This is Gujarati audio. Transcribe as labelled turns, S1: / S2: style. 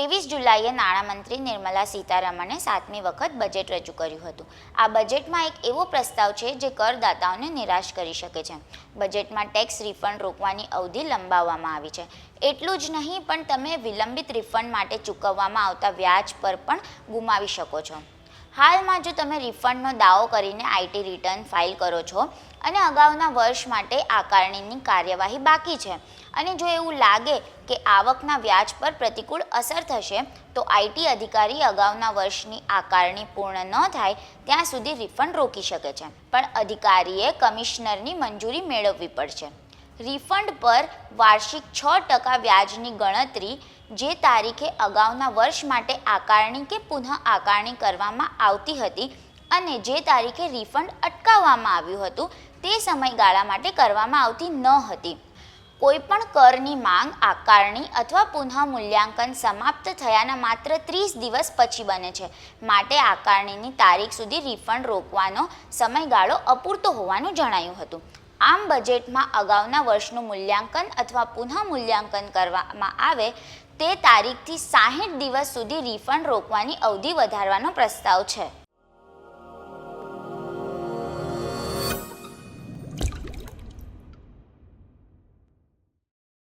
S1: ત્રેવીસ જુલાઈએ નાણામંત્રી નિર્મલા સીતારમણે સાતમી વખત બજેટ રજૂ કર્યું હતું. આ બજેટમાં એક એવો પ્રસ્તાવ છે જે કરદાતાઓને નિરાશ કરી શકે છે. બજેટમાં ટેક્સ રિફંડ રોકવાની અવધિ લંબાવવામાં આવી છે. એટલું જ નહીં, પણ તમે વિલંબિત રિફંડ માટે ચૂકવવામાં આવતા વ્યાજ પર પણ ગુમાવી શકો છો. હાલમાં જો તમે રિફંડનો દાવો કરીને આઈટી રિટર્ન ફાઇલ કરો છો, અને અગાઉના વર્ષ માટે આકારણીની કાર્યવાહી બાકી છે, અને જો એવું લાગે કે આવકના વ્યાજ પર પ્રતિકૂળ અસર થશે, તો આઈટી અધિકારી અગાઉના વર્ષની આકારણી પૂર્ણ ન થાય, ત્યાં સુધી રિફંડ રોકી શકે છે. પણ અધિકારીએ કમિશનરની મંજૂરી મેળવવી પડશે. રિફંડ પર વાર્ષિક છ ટકા વ્યાજની ગણતરી જે તારીખે અગાઉના વર્ષ માટે આકારણી કે પુનઃ આકારણી કરવામાં આવતી હતી અને જે તારીખે રિફંડ અટકાવવામાં આવ્યું હતું તે સમયગાળા માટે કરવામાં આવતી ન હતી. કોઈપણ કરની માંગ, આકારણી અથવા પુનઃ મૂલ્યાંકન સમાપ્ત થયાના માત્ર ત્રીસ દિવસ પછી બને છે. માટે આકારણીની તારીખ સુધી રિફંડ રોકવાનો સમયગાળો અપૂરતો હોવાનું જણાયું હતું. આમ બજેટમાં અગાઉના વર્ષનું મૂલ્યાંકન અથવા પુનઃ મૂલ્યાંકન કરવામાં આવે તે તારીખથી સાહીઠ દિવસ સુધી રિફંડ રોકવાની અવધિ વધારવાનો પ્રસ્તાવ છે.